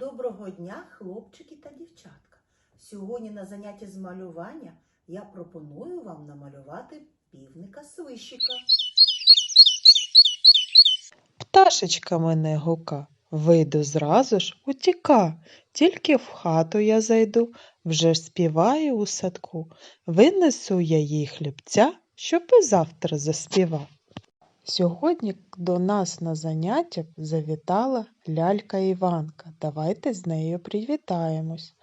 Доброго дня, хлопчики та дівчатка. Сьогодні на занятті з малювання я пропоную вам намалювати півника свищика. Пташечка мене гука, вийду зразу ж утіка. Тільки в хату я зайду, вже співаю у садку. Винесу я їй хлібця, щоб і завтра заспівав. Сьогодні до нас на заняття завітала лялька Іванка. Давайте з нею привітаємось.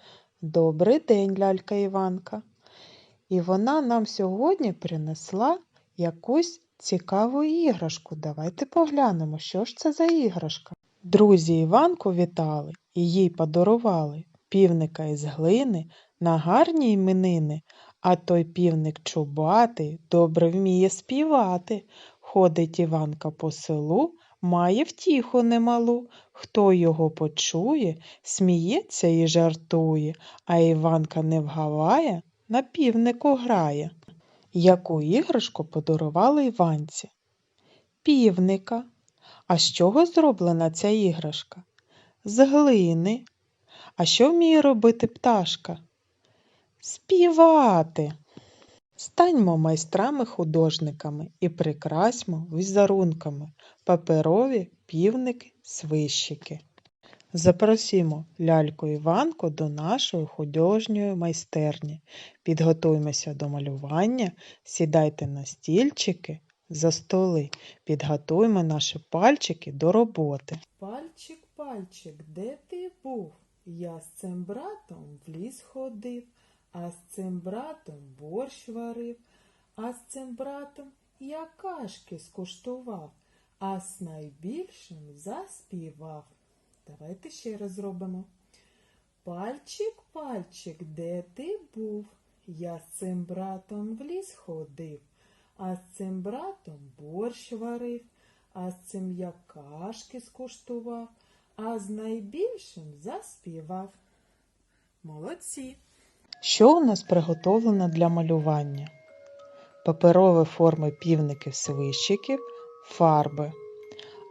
Добрий день, лялька Іванка. І вона нам сьогодні принесла якусь цікаву іграшку. Давайте поглянемо, що ж це за іграшка. Друзі Іванку вітали і їй подарували півника із глини на гарні іменини, а той півник чубатий добре вміє співати. Ходить Іванка по селу, має втіху немалу. Хто його почує, сміється і жартує, а Іванка не вгаває, на півнику грає. Яку іграшку подарували Іванці? Півника. А з чого зроблена ця іграшка? З глини. А що вміє робити пташка? Співати. Станьмо майстрами-художниками і прикрасьмо візерунками паперові півники, свищики. Запросімо ляльку Іванку до нашої художньої майстерні. Підготуймося до малювання, сідайте на стільчики за столи, підготуймо наші пальчики до роботи. Пальчик, пальчик, де ти був? Я з цим братом в ліс ходив, а з цим братом борщ варив, а з цим братом я кашки скуштував, а з найбільшим заспівав. Давайте ще раз зробимо. Пальчик, пальчик, де ти був? Я з цим братом в ліс ходив, а з цим братом борщ варив, а з цим я кашки скуштував, а з найбільшим заспівав. Молодці! Що у нас приготовлено для малювання? Паперові форми півників свищиків, фарби.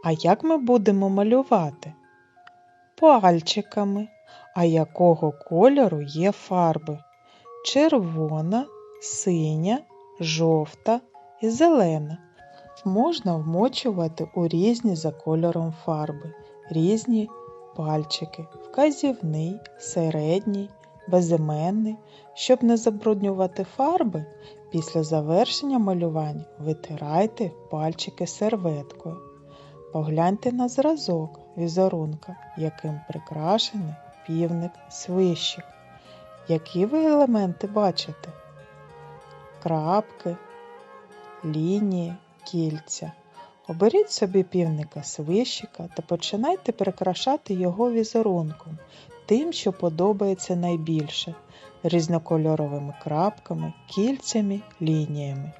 А як ми будемо малювати? Пальчиками. А якого кольору є фарби? Червона, синя, жовта і зелена. Можна вмочувати у різні за кольором фарби, різні пальчики, вказівний, середній, безіменний. Щоб не забруднювати фарби, після завершення малювання витирайте пальчики серветкою. Погляньте на зразок візерунка, яким прикрашений півник свищик. Які ви елементи бачите? Крапки, лінії, кільця. Оберіть собі півника свищика та починайте прикрашати його візерунком, тим, що подобається найбільше різнокольоровими крапками, кільцями, лініями.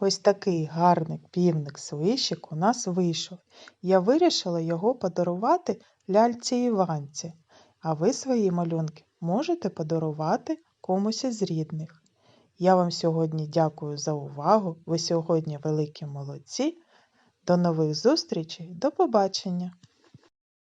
Ось такий гарний півник свищик у нас вийшов. Я вирішила його подарувати ляльці Іванці, а ви свої малюнки можете подарувати комусь із рідних. Я вам сьогодні дякую за увагу. Ви сьогодні великі молодці. До нових зустрічей, до побачення!